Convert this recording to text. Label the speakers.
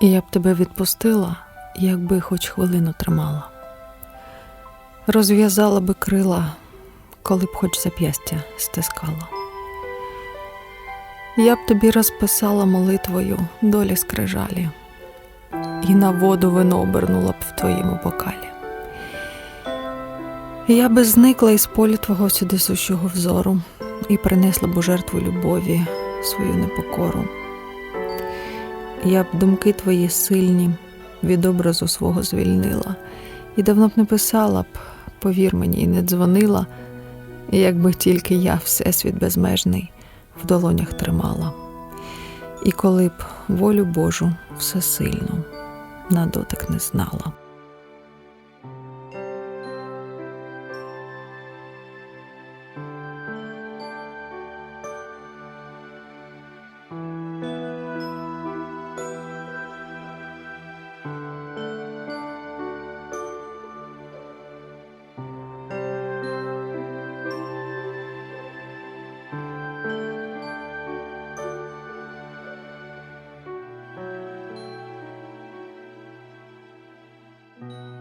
Speaker 1: Я б тебе відпустила, якби хоч хвилину тримала. Розв'язала би крила, коли б хоч зап'ястя стискала. Я б тобі розписала молитвою долі скрижалі, і на воду вино обернула б в твоєму бокалі. Я би зникла із полю твого сюди сущого взору і принесла б у жертву любові свою непокору. Я б думки твої сильні від образу свого звільнила, і давно б не писала б, повір мені, і не дзвонила, якби тільки я всесвіт безмежний в долонях тримала. І коли б волю Божу всесильну на дотик не знала. thank you